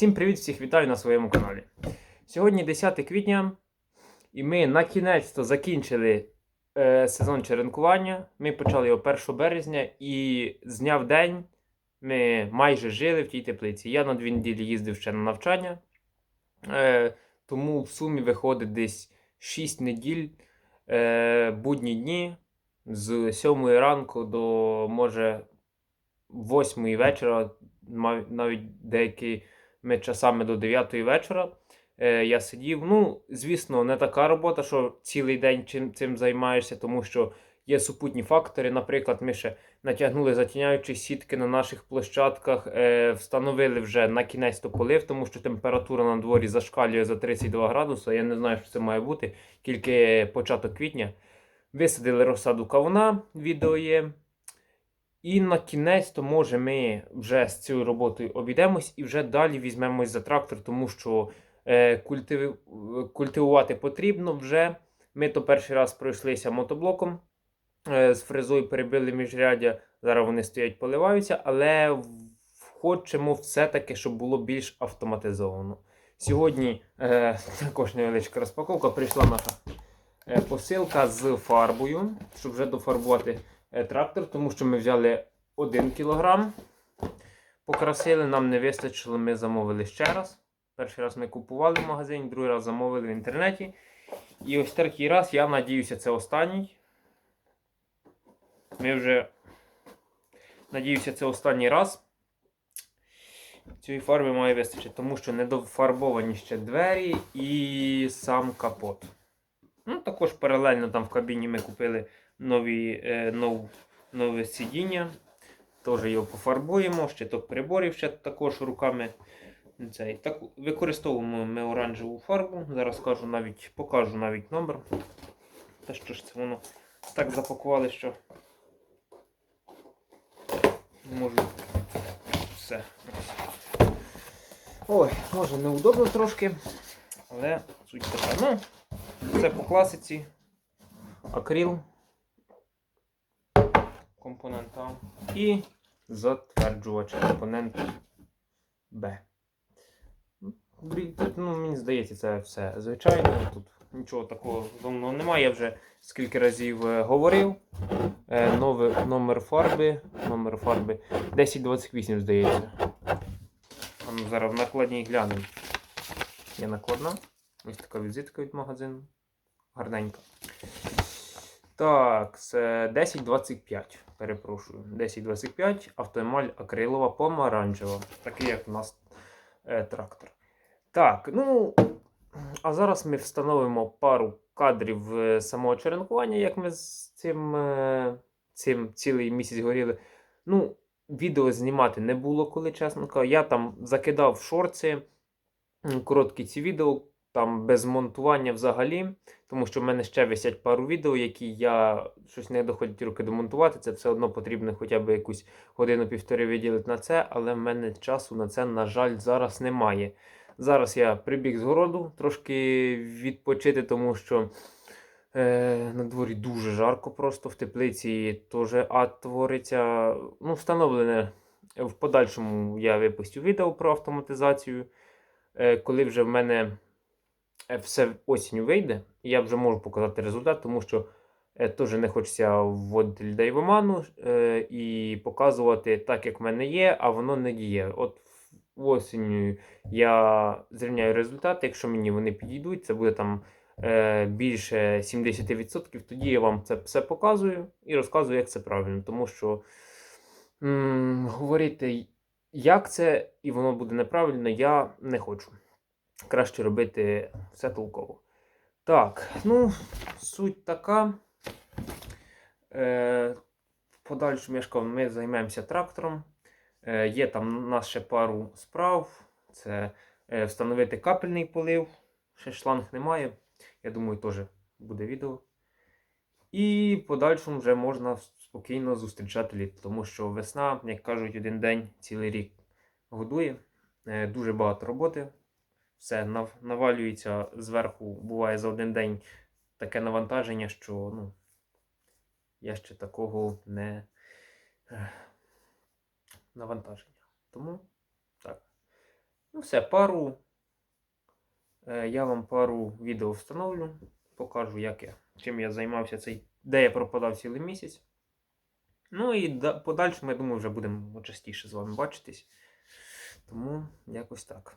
Всім привіт, всіх вітаю на своєму каналі. Сьогодні 10 квітня, і ми на кінець-то закінчили е, сезон черенкування. Ми почали його 1 березня, і з дня в день ми майже жили в тій теплиці. Я на дві неділі їздив ще на навчання, е, тому в сумі виходить десь 6 неділь, е, будні дні з 7 ранку до може 8 вечора, навіть деякі ми часами до 9 вечора. Е, я сидів. Ну, звісно, не така робота, що цілий день чим цим займаєшся, тому що є супутні фактори. Наприклад, ми ще натягнули затіняючі сітки на наших площадках, е, встановили вже на кінець то полив, тому що температура на дворі зашкалює за 32 градуси. Я не знаю, що це має бути, тільки початок квітня. Висадили розсаду кавуна, відео є. І на кінець, то може ми вже з цією роботою обійдемось і вже далі візьмемось за трактор, тому що е, культиви, культивувати потрібно вже. Ми то перший раз пройшлися мотоблоком е, з фрезою, перебили міжряддя. Зараз вони стоять, поливаються, але хочемо все-таки, щоб було більш автоматизовано. Сьогодні е, також невеличка розпаковка. Прийшла наша е, посилка з фарбою, щоб вже дофарбувати е, трактор, тому що ми взяли 1 кг. Покрасили, нам не вистачило, ми замовили ще раз. Перший раз ми купували в магазині, другий раз замовили в інтернеті. І ось такий раз, я надіюся, це останній. Ми вже, надіюся, це останній раз. Цієї фарби має вистачити, тому що недофарбовані ще двері і сам капот. Ну, також паралельно там в кабіні ми купили нові, е, нов, нове сидіння. Теж його пофарбуємо, щиток приборів ще також руками. Цей. Так, використовуємо ми оранжеву фарбу. Зараз скажу навіть, покажу навіть номер. Та що ж це воно так запакували, що можу все. Ой, може неудобно трошки, але суть така. Ну, це по класиці. Акрил. Компонент А. І затверджувач компонент. Тут, ну, мені здається, це все звичайно. Тут нічого такого давно немає. Я вже скільки разів е, говорив. Е, новий номер фарби. Номер фарби 1028, здається. А ну, зараз в накладній глянемо. Є накладна. Ось така візитка від магазину. Гарненька. Так, це 1025. Перепрошую. 1025. Автоемаль акрилова помаранчева. Такий, як у нас е, трактор. Так, ну. А зараз ми встановимо пару кадрів е, самого черенкування, як ми з цим, е, цим цілий місяць горіли. Ну, відео знімати не було, коли чесно. Я там закидав в шорти м, короткі ці відео, там без монтування взагалі. Тому що в мене ще висять пару відео, які я щось не доходять руки домонтувати. Це все одно потрібно хоча б якусь годину-півтори виділити на це, але в мене часу на це, на жаль, зараз немає. Зараз я прибіг з городу трошки відпочити, тому що е, на дворі дуже жарко, просто в теплиці теж ад твориться. Ну, встановлене в подальшому я випустю відео про автоматизацію. Е, коли вже в мене все осінню вийде, я вже можу показати результат, тому що е, теж не хочеться вводити людей в оману е, і показувати так, як в мене є, а воно не діє. От осінню я зрівняю результати, якщо мені вони підійдуть, це буде там е, більше 70%, тоді я вам це все показую і розказую, як це правильно. Тому що м, говорити, як це і воно буде неправильно, я не хочу. Краще робити все толково. Так, ну, суть така. Е, в подальшому я ми займемося трактором. Е, є там у нас ще пару справ. Це е, встановити капельний полив. Ще шланг немає. Я думаю, теж буде відео. І в подальшому вже можна спокійно зустрічати літо, тому що весна, як кажуть, один день цілий рік годує. Е, Дуже багато роботи. Все нав- навалюється зверху, буває за один день таке навантаження, що ну, я ще такого не навантаження. Тому так. Ну, все, пару. Е, я вам пару відео встановлю, покажу, як я, чим я займався цей, де я пропадав цілий місяць. Ну і да, подальшому, я думаю, вже будемо частіше з вами бачитись. Тому якось так.